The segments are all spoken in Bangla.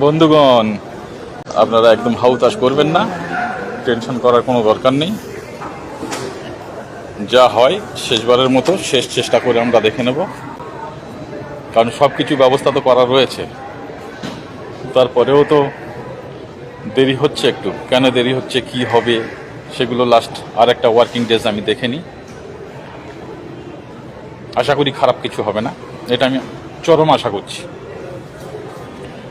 বন্ধুগণ, আপনারা একদম হাউতাস করবেন না। টেনশন করার কোনো দরকার নেই। যা হয়, শেষবারের মতো শেষ চেষ্টা করে আমরা দেখে নেব। কারণ সব কিছু ব্যবস্থা তো করা রয়েছে। তারপরেও তো দেরি হচ্ছে একটু। কেন দেরি হচ্ছে, কি হবে, সেগুলো লাস্ট আর একটা ওয়ার্কিং ডেজ আমি দেখে নিই। আশা করি খারাপ কিছু হবে না। এটা আমি চরম আশা করছি।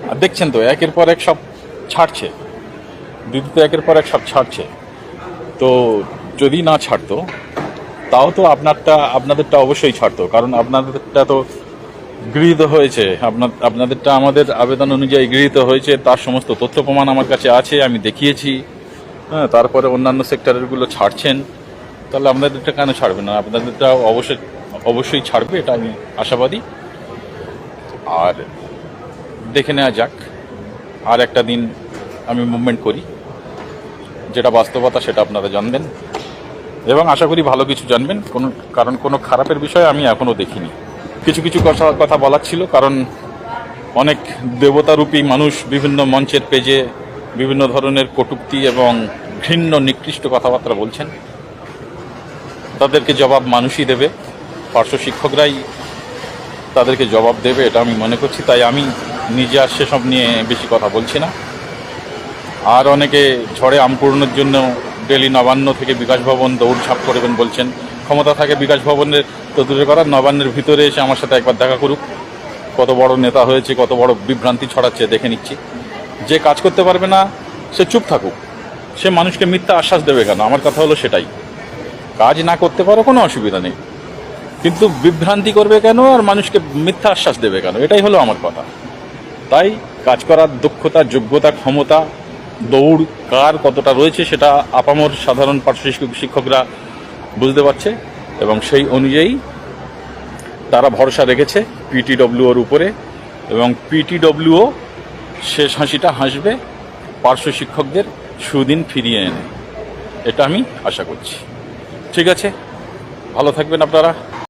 আর দেখছেন তো, একের পর এক সব ছাড়ছে। দিদি তো একের পর এক সব ছাড়ছে। তো যদি না ছাড়তো, তাও তো আপনারটা, আপনাদেরটা অবশ্যই ছাড়তো। কারণ আপনাদেরটা তো গৃহীত হয়েছে। আপনার, আপনাদেরটা আমাদের আবেদন অনুযায়ী গৃহীত হয়েছে। তার সমস্ত তথ্য প্রমাণ আমার কাছে আছে, আমি দেখিয়েছি। হ্যাঁ তারপরে অন্যান্য সেক্টরেরগুলো ছাড়ছেন। তাহলে আপনাদেরটা কেন ছাড়বে না? আপনাদেরটা অবশ্যই অবশ্যই ছাড়বে, এটা আমি আশাবাদী। আর দেখে নেওয়া যাক। আর একটা দিন আমি মুভমেন্ট করি। যেটা বাস্তবতা, সেটা আপনারা জানবেন। এবং আশা করি ভালো কিছু জানবেন। কোনো, কারণ কোনো খারাপের বিষয়ে আমি এখনও দেখিনি। কিছু কিছু কথা কথা বলার ছিল, কারণ অনেক দেবতারূপী মানুষ বিভিন্ন মঞ্চের পেজে বিভিন্ন ধরনের কটূক্তি এবং ঘৃণ্য, নিকৃষ্ট কথাবার্তা বলছেন। তাদেরকে জবাব মানুষই দেবে। পার্শ্ব শিক্ষকরাই তাদেরকে জবাব দেবে, এটা আমি মনে করছি। তাই আমি নিজে আর সেসব নিয়ে বেশি কথা বলছি না। আর অনেকে ঝড়ে আম পূরণের জন্য ডেলি নবান্ন থেকে বিকাশ ভবন দৌড়ঝাঁপ করবেন বলছেন, ক্ষমতা থাকে বিকাশ ভবনের তো দূরে করার, নবান্নের ভিতরে এসে আমার সাথে একবার দেখা করুক। কত বড় নেতা হয়েছে, কত বড় বিভ্রান্তি ছড়াচ্ছে, দেখে নিচ্ছি। যে কাজ করতে পারবে না, সে চুপ থাকুক। সে মানুষকে মিথ্যা আশ্বাস দেবে কেন? আমার কথা হলো সেটাই। কাজ না করতে পারো, কোনো অসুবিধা নেই। কিন্তু বিভ্রান্তি করবে কেন আর মানুষকে মিথ্যা আশ্বাস দেবে কেন? এটাই হলো আমার কথা। তাই কাজ করার দক্ষতা, যোগ্যতা, ক্ষমতা, দৌড়, কার কতটা রয়েছে সেটা আপামর সাধারণ পার্শ্ব শিক্ষক- শিক্ষকরা বুঝতে পারছে এবং সেই অনুযায়ী তারা ভরসা রেখেছে পিটিডব্লিউর উপরে এবং পিটিডব্লিউও শেষ হাসিটা হাসবে পার্শ্ব শিক্ষকদের সুদিন ফিরিয়ে এনে। এটা আমি আশা করছি। ঠিক আছে, ভালো থাকবেন আপনারা।